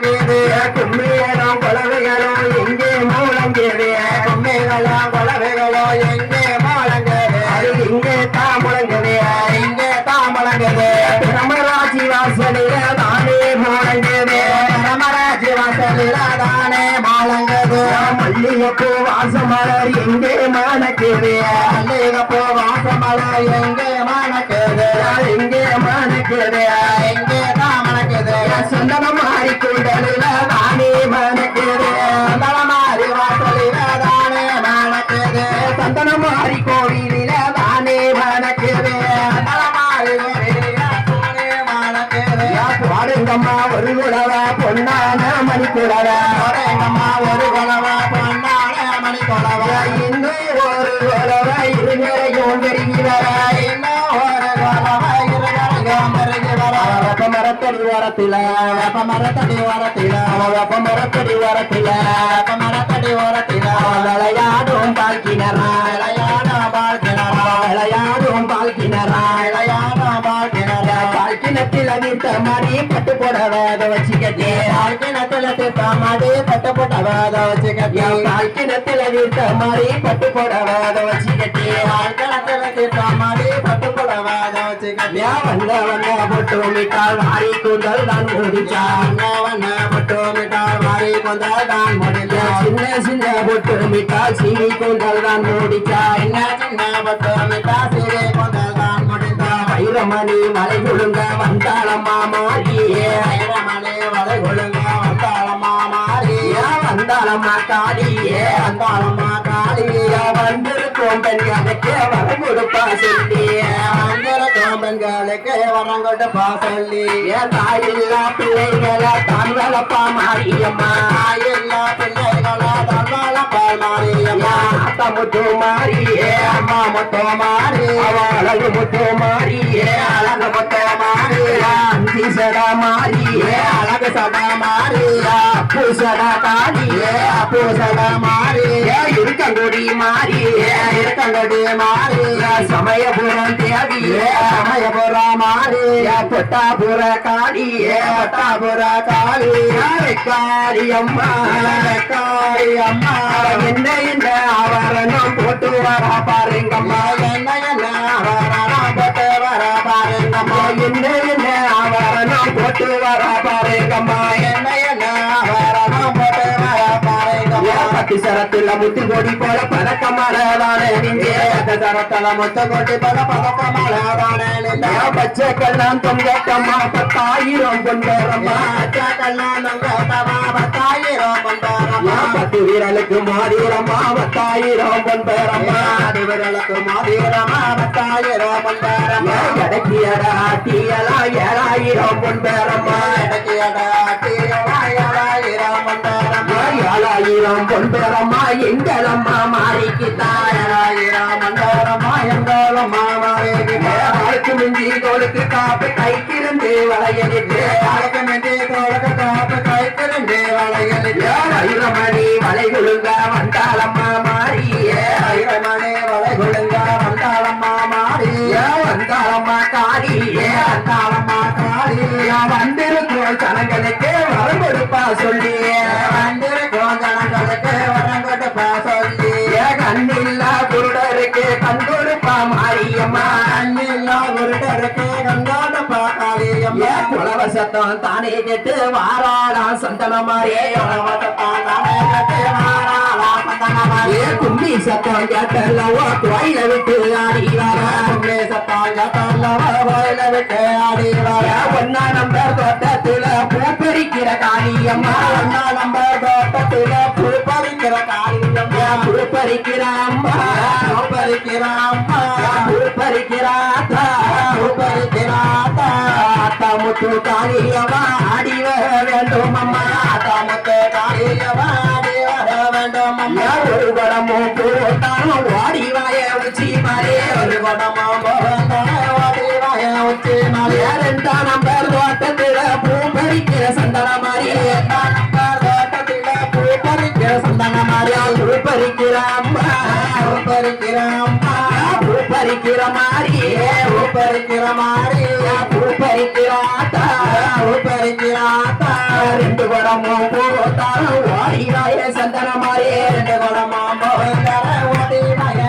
கும்மிகளும் குலவைகளோ எங்கே மூலங்கேவே கும்மிகளோ குலவைகளோ எங்கே மூலங்கேவே அது இங்கே தான் இங்கே தான் முழங்குது வாசலில தானே முழங்குது பிரமராட்சி வாசலில தானே முழங்குது மல்லிகைப்பூ வாசமலர் எங்கே மணக்குது மல்லிகைப்பூ வாசமலர் எங்கே மணக்குது எங்கே எங்கே சந்தனம் மாறி கூடலில தானே மணக்குது சந்தனம் மாறி வாசலில தானே மணக்குது சந்தனம் மாறி கோவிலில தானே மணக்குது பாடுங்கம்மா ஒரு பொன்னான ஓரத்தில வெப்ப மரத்தடி ஓரத்தில வெப்ப மரத்தடி ஓரத்தில வெப்ப மரத்தடி ஓரத்தில விளையாடும் பால்கிணறா. விளையாடும் பால்கிணறா. விளையாடும் பால்கிணறா. விளையாடும் பால்கிணறா. பால்கிணத்தில் நீர்த்த மாதிரி பட்டு போடவாத வச்சுக்கட்டே பால்கிணத்துல தீர்த்த மாதிரி பட்டு போடவாத வச்சுக்கட்டே பால்கிணத்துல நீர்த்த மாதிரி பட்டு போடவாத வச்சுக்கட்டே பால்கிணத்துல தீர்த்த மாதிரி பட்டு போடவாத வச்சுக்கட்டே வந்த வந்த பொட்டு மிட்டால் வாரி கூந்தல் தான் முடிச்சா வந்த வந்த பொட்டு மிட்டால் வாரி கூந்தல் தான் முடிச்சா சின்ன சின்ன பொட்டு மிட்டால் சீனி கூந்தல் தான் முடிச்சா சின்ன சின்ன பொட்டு மிட்டால் சீனி கூந்தல் தான் முடிச்சா வைரமணி மலை கொழுங்க வந்தாளம்மா மாறியே வைரமணி மலை கொழுங்க வந்தாளம்மா மாறியே வந்தாளம்மா காளியே வந்தாளம்மா காளியே வந்திருக்கும் பெண்களுக்கு வரம் கொடுப்பா சொல்லியே வந்திருக்கும் பெண்களுக்கு வரம் கொடுப்பா சொல்லி. ஏன் தாயில்லா பிள்ளைகளை தான் வளப்பா மாரியம்மா. தாயில்லா பிள்ளைகளை தான் வளப்பா மாரியம்மா அத்தா முத்து மாறியே அம்மா முத்து மாறி. அவ அழகு முத்து மாறியே அழகு முத்து மாறி. அந்தி சடா அழகு சடா மாறி. அப்பு சடா காளியே அப்பு சடா மாறி. இருக்கங்குடி மாறியே இருக்கங்குடி மாறி. சமயபுரம் தேவியே சமயபுரம் மாறி. பொட்டாபுர காளியே பொட்டாபுர காளி. காளி அம்மா. காளி அம்மா. என்ன என்ன ஆவரணம் போட்டு வர பாருங்கம்மா. பாருங்கம்மா பத்து சரத்துல முத்து கொடி போல பதக்கமானதானே நீங்க அந்த சரத்துல முத்து கொடி போல பதக்கமானதானே நீங்க பச்சை கல்லாம் தொங்கட்டம்மா பத்தாயிரம் கொண்டரம்மா. பத்தாயிரம் கொண்டரம்மா. பத்து வீரலுக்கு மாறீரம்மா பத்தாயிரம் கொண்டரம்மா. அது வீரலுக்கு மாறீரம்மா பத்தாயிரம் கொண்டரம்மா. ஆயிரம் கொண்டரம்மா எங்களம்மா மாறிக்கு தாயராயிரம் கொண்டரம்மா எங்களம்மா மாறிக்கு ஆளுக்கு மிஞ்சி தோளுக்கு காப்பு கைக்கிருந்து வளையலிட்டு ஆளுக்கு மிஞ்சி தோளுக்கு காப்பு கைக்கிருந்து வளையலிட்டு வைரமணி வளை குழுங்க வந்தாளம்மா மாறிய வைரமணி வளை குழுங்க வந்தாளம்மா மாறிய வந்தாளம்மா காளியே வந்தாளம்மா காளிய வந்திருக்கும் ஜனங்களுக்கு வரம் கொடுப்பா குலவ சத்தம் தானே கேட்டு வாராளா சந்தனமாரே குலவ சத்தம் தானே கேட்டு வாராளா சந்தனமாரே. கும்மி சத்தம் கேட்டல்லவா கோயில விட்டு ஆடி வர. கும்மி சத்தம் கேட்டல்லவா கோயில விட்டு ஆடி வர. ஒன்னா நம்பர் தோட்டத்துல பூ பறிக்கிற காளியம்மா. ஒன்னா நம்பர் தோட்டத்துல பூ பறிக்கிற காளியம்மா. பூ பறிக்கிற அம்மா. பூ பறிக்கிற அம்மா. பூ பறிக்கிறாத்தா பூ பறிக்கிறாத்தா தாமுத்து முத்து காளியம்மா வேண்டும் அம்மா. தாமுத்து முத்து காளியம்மா வேண்டும் அம்மா. ஒரு படமும் போட்டாலும் வாடிவாய உச்சி மாறே. ஒரு குடமும் போட்டாலும் ஓடி உச்சி மாறே. ரெண்டாம் நம்பர் தோட்டத்தில பூ பறிக்கிற சந்தன மாறி. ரெண்டாம் நம்பர் தோட்டத்தில பூ பறிக்கிற சந்தன மாறி. பூ பறிக்கிற அம்மா. பூ பறிக்கிற அம்மா. பூ பறிக்கிற மாறி. பூ பறிக்கிற மாறி. பறிக்கிறாத்தா பறிக்கிறாத்தா ரெண்டு குடமோ போத்தா ஓடினாய சந்தன மாறியே ரெண்டு குடமா போத்தா ஓடினாய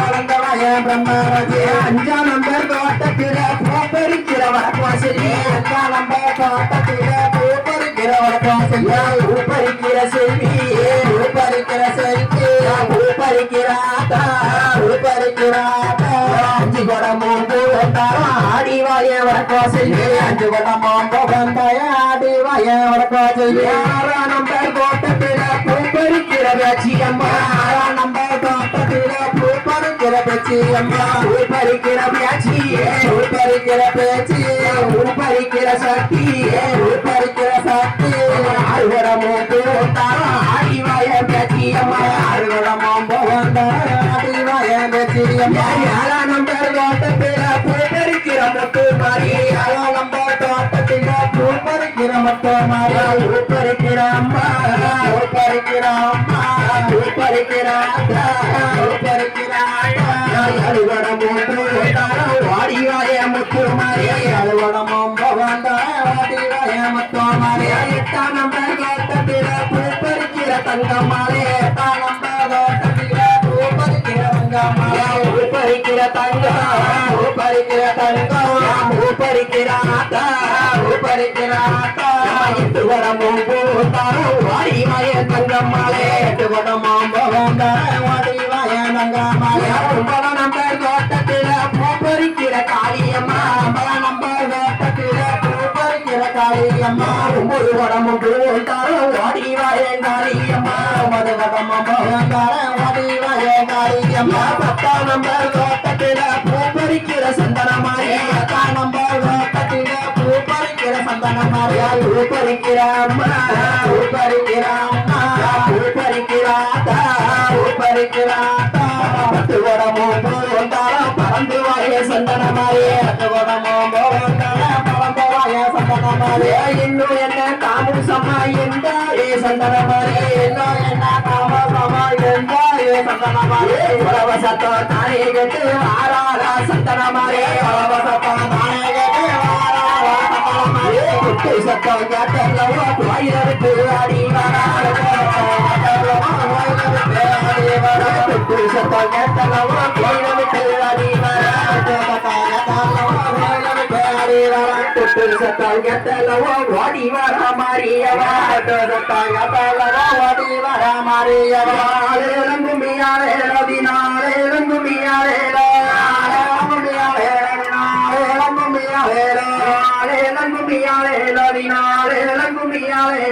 குடமோ அஞ்சாம் நம்பர் தோட்டத்தில பூப்பரிக்கிற வடக்குவாசலி அஞ்சாம் நம்பர் தோட்டத்தில பூப்பரிக்கிற வடக்குவாசலி உருப்பரிக்கிற செல்வி உருப்பரிக்கிற செல்வி உருப்பரிக்கிறாத்தா உருப்பரிக்கிறாத்தா அஞ்சு குடமும் பூந்தாரா ஆடி வடக்குவாசலி அஞ்சு குடமும் போகந்தாய ஆடி வடக்குவாசலி ஆறாம் நம்பர் தோட்டத்தில பூப்பரிக்கிற பேச்சியம்மா ஆறாம் நம்பர் தோட்டத்தில பறிக்கிற பேச்சு அம்மா உள் பூப்பரிக்கிற பேச்சியம்மா பூப்பரிக்கிற பேச்சி பூப்பரிக்கிற பேச்சி பூப்பரிக்கிற சக்தி. பறிக்கிற சக்தி அறுவடமோ பூந்தாரா அறிவாய வாய பேச்சியம்மா ஆறுவடமும் போகந்தாரா அறிவாய வாய பேச்சியம்மா யாரா நம்பர் தோட்டத்தில பூப்பரிக்கிற முத்து மாறி பூப்பரிக்கிற அம்மா பூப்பரிக்கிற அம்மா பூப்பரிக்கிற அத்தா பூப்பரிக்கிற அழுவடமும் பூந்தாரம் வாடி வாய முத்து மாறி அழுவடமும் பகவான் வாடி எட்டாம் நம்பர் தங்கம் பூப்பரிக்கிற தங்கம் பூப்பரிக்கிற ஆத்தா பூப்பரிக்கிற ஆத்தா எட்டு வடமும் பூத்தாரம் எட்டு வடமும் பகவான் வாடி நம்பர் தோட்டத்தில காளியம்மா. நம்பர் தோட்டத்தில காளியம்மா. வடமும் வாடி காளியம்மா. வடமும் வாடி காளியம்மா. பத்தாம் நம்பர் பூப்பரிக்கிற அம்மா பூப்பரிக்கிற அம்மா பூப்பரிக்கிற ஆத்தா பூப்பரிக்கிற ஆத்தா பத்து வடமும் போந்தாலும் பறந்து வாய சந்தனமாரி பத்து வடமும் போந்தாலும் பறந்து வாய சந்தனமாரி இன்னும் என்ன தாமசமா என்றாரே சந்தனமாரி இன்னும் என்ன தாமசமா என்றாரே சந்தனமாரி பரவசத்தோ தானே கட்டு ஆறாரா சந்தனமாரி பரவசத்தோ தானே கட்டு ஆறாரா சந்தனமாரி குட்டு சத்தம் கேட்டல்லவோ சத்தால் கெட்டலவோ ஓடி வர மாறியவா சத்தால் கெட்டலவோ ஓடி வர மாறியவா கும்பியாலே ரவினாலே கும்பியாலே கும்பியாலே கும்பியாலே